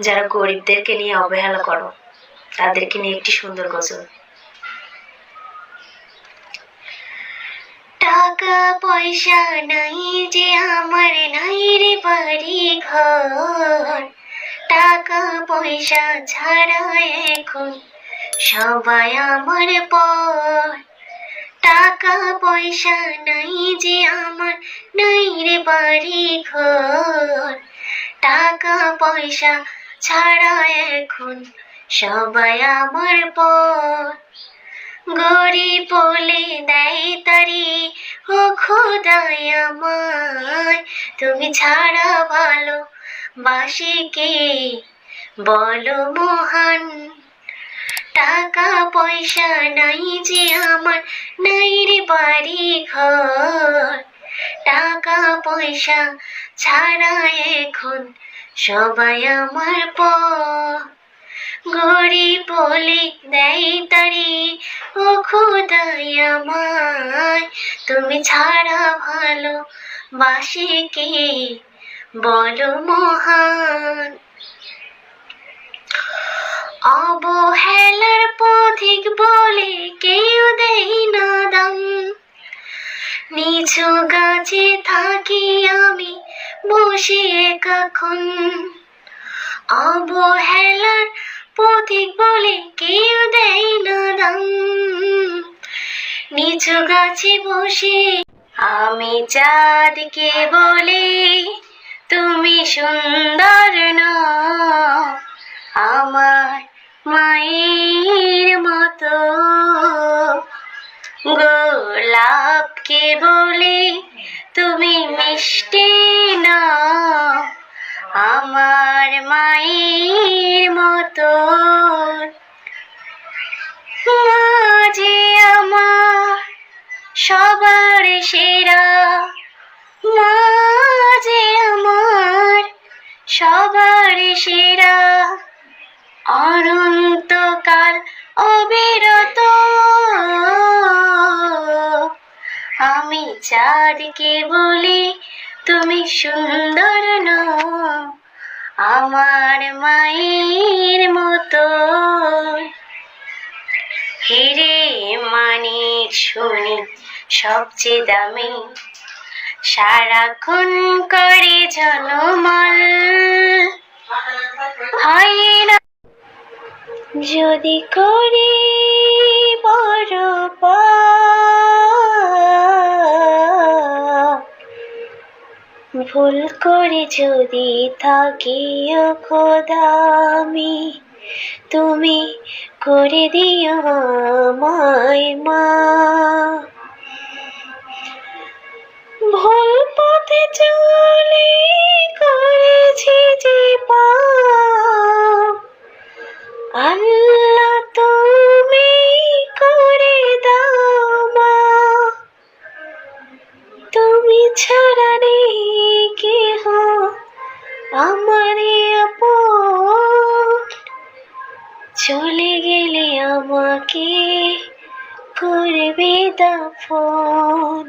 যারা গরিবদেরকে নিয়ে অবহেলা করো, তাদেরকে নিয়ে একটি সুন্দর গজল। টাকা পয়সা নাই যে আমার, নাই রে বাড়ি ঘর টাকা পয়সা ছাড়া এখন সবাই আমার পর। টাকা পয়সা নাই যে আমার, নাই রে বাড়ি ঘর টাকা পয়সা ছাড়া এখন সবাই আমার পর গরিব বলে দেয় তারি ও খোদাই আমায়। তুমি ছাড়া ভালো বাসি কে? বলো মহান, টাকা পয়সা নাই যে আমার, নাই রে বাড়ি ঘর টাকা পয়সা ছাড়া এখন সবাই আমার প গরিব বলে দেয় তারি, ও খোদাই আমায়, তুমি ছাড়া ভালো বাসে কে? বলো মহান। অবহেলার পথিক বলে কেউ দেই না দাম। নিচু গাছে থাকি আমি বসে কখন? অবহেলার পথিক বলে কেউ দেয় না দাম। নিচু গাছে বসে আমি চাঁদকে বলি, তুমি সুন্দর নও আমার মায়ের মতো। গোলাপকে বলি, তুমি মিষ্টি আমার মায়ের মতো। মাঝে আমার সবার সেরা। মাঝে আমার সবার সেরা। অনন্তকাল অবিরত চাঁদকে বলি, তুমি সুন্দর নও, আমার মায়ের মতো। হিরে মানিক শুনি, সবচেয়ে দামি। সারাক্ষণ করে জনমল যদি করি বড় ভুল করে যদি থাকি খোদামি তুমি করে দিও আমায় মা। ভুল পথে চলে চলে গেলে আমাকে করবে দাফন।